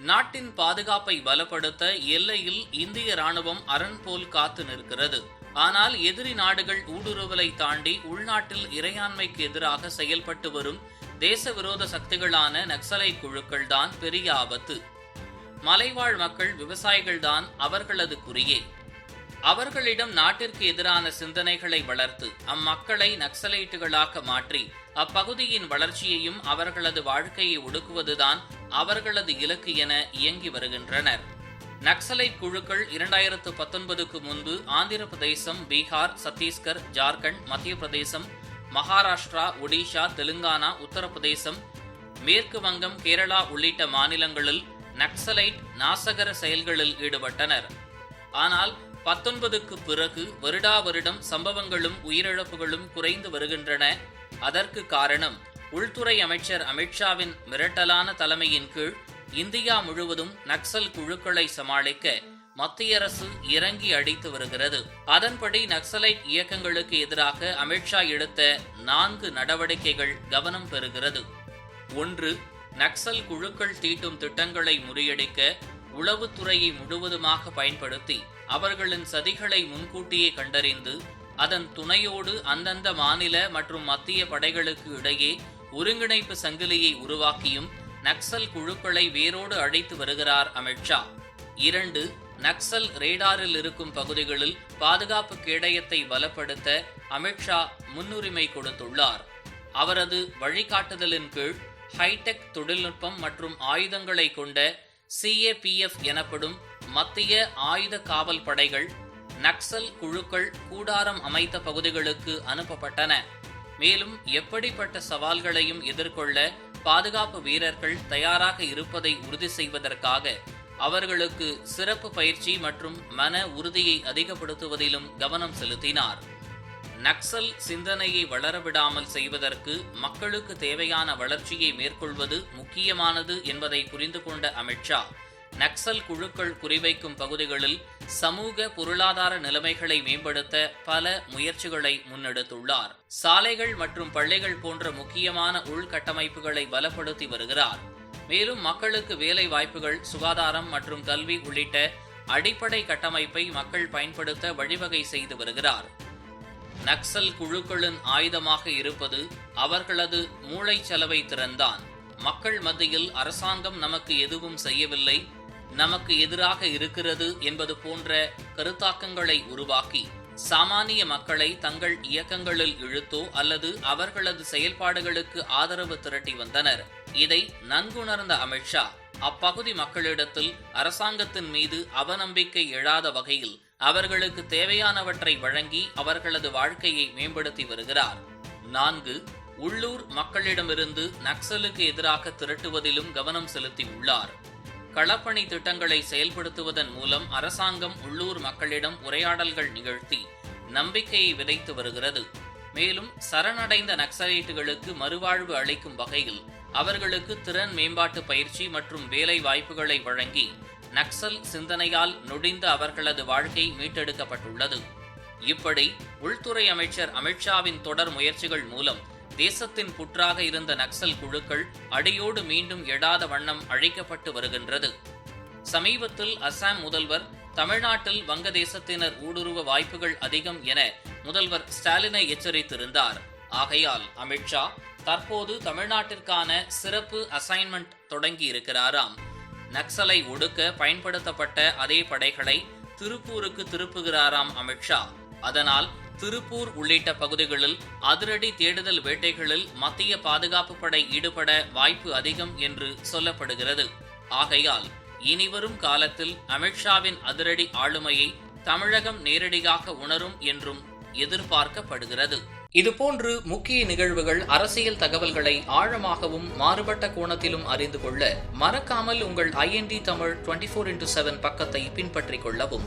நாட்டின் பாதுகாப்பை பலப்படுத்த எல்லையில் இந்திய ராணுவம் அரண் போல் காத்து நிற்கிறது. ஆனால் எதிரி நாடுகள் ஊடுருவலை தாண்டி உள்நாட்டில் இறையாண்மைக்கு எதிராக செயல்பட்டு வரும் தேச விரோத சக்திகளான நக்சலை குழுக்கள்தான் பெரிய ஆபத்து. மலைவாழ் மக்கள் விவசாயிகள்தான் அவர்களது குறியே. அவர்களிடம் நாட்டிற்கு எதிரான சிந்தனைகளை வளர்த்து அம்மக்களை நக்சலைட்டுகளாக மாற்றி அப்பகுதியின் வளர்ச்சியையும் அவர்களது வாழ்க்கையை ஒடுக்குவதுதான் அவர்களது இலக்கு என இயங்கி வருகின்றனர். நக்சலைட் குழுக்கள் இரண்டாயிரத்து பத்தொன்பதுக்கு முன்பு ஆந்திர பிரதேசம் பீகார் சத்தீஸ்கர் ஜார்க்கண்ட் மத்திய பிரதேசம் மகாராஷ்டிரா ஒடிஷா தெலுங்கானா உத்தரப்பிரதேசம் மேற்கு வங்கம் கேரளா உள்ளிட்ட மாநிலங்களில் நக்சலைட் நாசகர செயல்களில் ஈடுபட்டனர். ஆனால் பத்தொன்பதுக்கு பிறகு வருடா வருடம் சம்பவங்களும் உயிரிழப்புகளும் குறைந்து வருகின்றன. அதற்கு காரணம் உள்துறை அமைச்சர் அமித்ஷாவின் மிரட்டலான தலைமையின் கீழ் இந்தியா முழுவதும் நக்சல் குழுக்களை சமாளிக்க மத்திய அரசு இறங்கி அடித்து வருகிறது. அதன்படி நக்சலைட் இயக்கங்களுக்கு எதிராக அமித்ஷா எடுத்த நான்கு நடவடிக்கைகள் கவனம் பெறுகிறது. ஒன்று நக்சல் குழுக்கள் தீட்டும் திட்டங்களை முறியடிக்க உளவுத்துறையை முழுவதுமாக பயன்படுத்தி அவர்களின் சதிகளை முன்கூட்டியே கண்டறிந்து அதன் துணையோடு அந்தந்த மாநில மற்றும் மத்திய படைகளுக்கு இடையே ஒருங்கிணைப்பு சங்கிலியை உருவாக்கியும் நக்சல் குழுக்களை வேரோடு அழைத்து வருகிறார் அமித்ஷா இரண்டு நக்சல் ரேடாரில் இருக்கும் பகுதிகளில் பாதுகாப்பு கேடயத்தை பலப்படுத்த அமித்ஷா முன்னுரிமை கொடுத்துள்ளார். அவரது வழிகாட்டுதலின் கீழ் ஹைடெக் தொழில்நுட்பம் மற்றும் ஆயுதங்களை கொண்ட சிஏபிஎஃப் எனப்படும் மத்திய ஆயுத காவல் படைகள் நக்சல் குழுக்கள் கூடாரம் அமைத்த பகுதிகளுக்கு அனுப்பப்பட்டன. மேலும் எப்படிப்பட்ட சவால்களையும் எதிர்கொள்ள பாதுகாப்பு வீரர்கள் தயாராக இருப்பதை உறுதி செய்வதற்காக அவர்களுக்கு சிறப்பு பயிற்சி மற்றும் மன உறுதியை அதிகப்படுத்துவதிலும் கவனம் செலுத்தினார். நக்சல் சிந்தனையை வளரவிடாமல் செய்வதற்கு மக்களுக்கு தேவையான வளர்ச்சியை மேற்கொள்வது முக்கியமானது என்பதை புரிந்து கொண்ட அமித்ஷா நக்சல் குழுக்கள் குறிவைக்கும் பகுதிகளில் சமூக பொருளாதார நிலைமைகளை மேம்படுத்த பல முயற்சிகளை முன்னெடுத்துள்ளார். சாலைகள் மற்றும் பள்ளிகள் போன்ற முக்கியமான உள்கட்டமைப்புகளை பலப்படுத்தி வருகிறார். மேலும் மக்களுக்கு வேலை வாய்ப்புகள் சுகாதாரம் மற்றும் கல்வி உள்ளிட்ட அடிப்படை கட்டமைப்பை மக்கள் பயன்படுத்த வழிவகை செய்து வருகிறார். நக்சல் குழுக்களின் ஆயுதமாக இருப்பது அவர்களது மூளைச்சலவை திறன்தான் மக்கள் மத்தியில் அரசாங்கம் நமக்கு எதுவும் செய்யவில்லை நமக்கு எதிராக இருக்கிறது என்பது போன்ற கருத்தாக்கங்களை உருவாக்கி சாமானிய மக்களை தங்கள் இயக்கங்களில் இழுத்தோ அல்லது அவர்களது செயல்பாடுகளுக்கு ஆதரவு திரட்டி வந்தனர். இதை நன்குணர்ந்த அமித்ஷா அப்பகுதி மக்களிடத்தில் அரசாங்கத்தின் மீது அவநம்பிக்கை எழாத வகையில் அவர்களுக்கு தேவையானவற்றை வழங்கி அவர்களது வாழ்க்கையை மேம்படுத்தி வருகிறார். நான்கு உள்ளூர் மக்களிடமிருந்து நக்சலுக்கு எதிராக திரட்டுவதிலும் கவனம் செலுத்தி உள்ளார். களப்பணி திட்டங்களை செயல்படுத்துவதன் மூலம் அரசாங்கம் உள்ளூர் மக்களிடம் உரையாடல்கள் நிகழ்த்தி நம்பிக்கையை விதைத்து வருகிறது. மேலும் சரணடைந்த நக்சலைட்டுகளுக்கு மறுவாழ்வு அளிக்கும் வகையில் அவர்களுக்கு திறன் மேம்பாட்டு பயிற்சி மற்றும் வேலை வாய்ப்புகளை வழங்கி நக்சல் சிந்தனையால் நொடிந்த அவர்களது வாழ்க்கை மீட்டெடுக்கப்பட்டுள்ளது. இப்படி உள்துறை அமைச்சர் அமித்ஷாவின் தொடர் முயற்சிகள் மூலம் தேசத்தின் புற்றாக இருந்த நக்சல் குழுக்கள் அடியோடு மீண்டும் எழாத வண்ணம் அழிக்கப்பட்டு வருகின்றது. சமீபத்தில் அசாம் முதல்வர் தமிழ்நாட்டில் வங்கதேசத்தினர் ஊடுருவ வாய்ப்புகள் அதிகம் என முதல்வர் ஸ்டாலினை எச்சரித்திருந்தார். ஆகையால் அமித்ஷா தற்போது தமிழ்நாட்டிற்கான சிறப்பு அசைன்மெண்ட் தொடங்கி இருக்கிறாராம் நக்சலை ஒடுக்க பயன்படுத்தப்பட்ட அதே படைகளை திருப்பூருக்கு திருப்புகிறாராம் அமித்ஷா. அதனால் திருப்பூர் உள்ளிட்ட பகுதிகளில் அதிரடி தேடுதல் வேட்டைகளில் மத்திய பாதுகாப்பு படை ஈடுபட வாய்ப்பு அதிகம் என்று சொல்லப்படுகிறது. ஆகையால் இனிவரும் காலத்தில் அமித்ஷாவின் அதிரடி ஆளுமையை தமிழகம் நேரடியாக உணரும் என்றும் எதிர்பார்க்கப்படுகிறது. இதுபோன்று முக்கிய நிகழ்வுகள் அரசியல் தகவல்களை ஆழமாகவும் மாறுபட்ட கோணத்திலும் அறிந்து கொள்ள மறக்காமல் உங்கள் IND Tamil twenty four into seven பக்கத்தை பின்பற்றிக் கொள்ளவும்.